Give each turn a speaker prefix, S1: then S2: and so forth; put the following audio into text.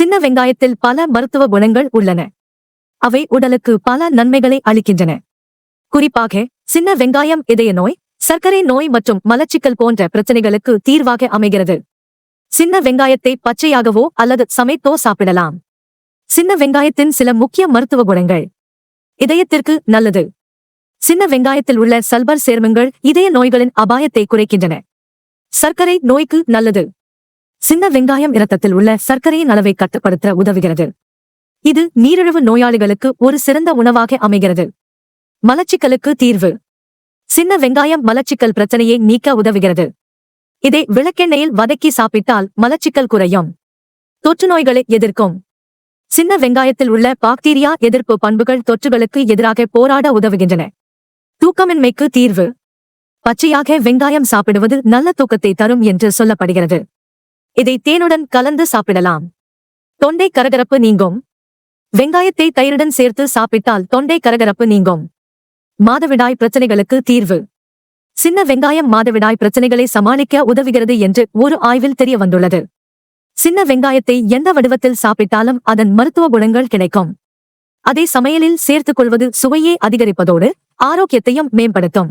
S1: சின்ன வெங்காயத்தில் பல மருத்துவ குணங்கள் உள்ளன. அவை உடலுக்கு பல நன்மைகளை அளிக்கின்றன. குறிப்பாக சின்ன வெங்காயம் இதய நோய் சர்க்கரை நோய் மற்றும் மலச்சிக்கல் போன்ற பிரச்சனைகளுக்கு தீர்வாக அமைகிறது. சின்ன வெங்காயத்தை பச்சையாகவோ அல்லது சமைத்தோ சாப்பிடலாம். சின்ன வெங்காயத்தின் சில முக்கிய மருத்துவ குணங்கள். இதயத்திற்கு நல்லது. சின்ன வெங்காயத்தில் உள்ள சல்பர் சேர்மங்கள் இதய நோய்களின் அபாயத்தை குறைக்கின்றன. சர்க்கரை நோய்க்கு நல்லது. சின்ன வெங்காயம் இரத்தத்தில் உள்ள சர்க்கரையின் அளவை கட்டுப்படுத்த உதவுகிறது. இது நீரிழிவு நோயாளிகளுக்கு ஒரு சிறந்த உணவாக அமைகிறது. மலச்சிக்கலுக்கு தீர்வு. சின்ன வெங்காயம் மலச்சிக்கல் பிரச்சனையை நீக்க உதவுகிறது. இதை விளக்கெண்ணெயில் வதக்கி சாப்பிட்டால் மலச்சிக்கல் குறையும். தொற்று நோய்களை எதிர்க்கும். சின்ன வெங்காயத்தில் உள்ள பாக்டீரியா எதிர்ப்பு பண்புகள் தொற்றுகளுக்கு எதிராக போராட உதவுகின்றன. தூக்கமின்மைக்கு தீர்வு. பச்சையாக வெங்காயம் சாப்பிடுவது நல்ல தூக்கத்தை தரும் என்று சொல்லப்படுகிறது. இதை தேனுடன் கலந்து சாப்பிடலாம். தொண்டை கரகரப்பு நீங்கும். வெங்காயத்தை தயிருடன் சேர்த்து சாப்பிட்டால் தொண்டை கரகரப்பு நீங்கும். மாதவிடாய் பிரச்சனைகளுக்கு தீர்வு. சின்ன வெங்காயம் மாதவிடாய் பிரச்சனைகளை சமாளிக்க உதவுகிறது என்று ஒரு ஆய்வில் தெரிய வந்துள்ளது. சின்ன வெங்காயத்தை எந்த வடிவத்தில் சாப்பிட்டாலும் அதன் மருத்துவ குணங்கள் கிடைக்கும். அதை சமையலில் சேர்த்துக் கொள்வது சுவையை அதிகரிப்பதோடு ஆரோக்கியத்தையும் மேம்படுத்தும்.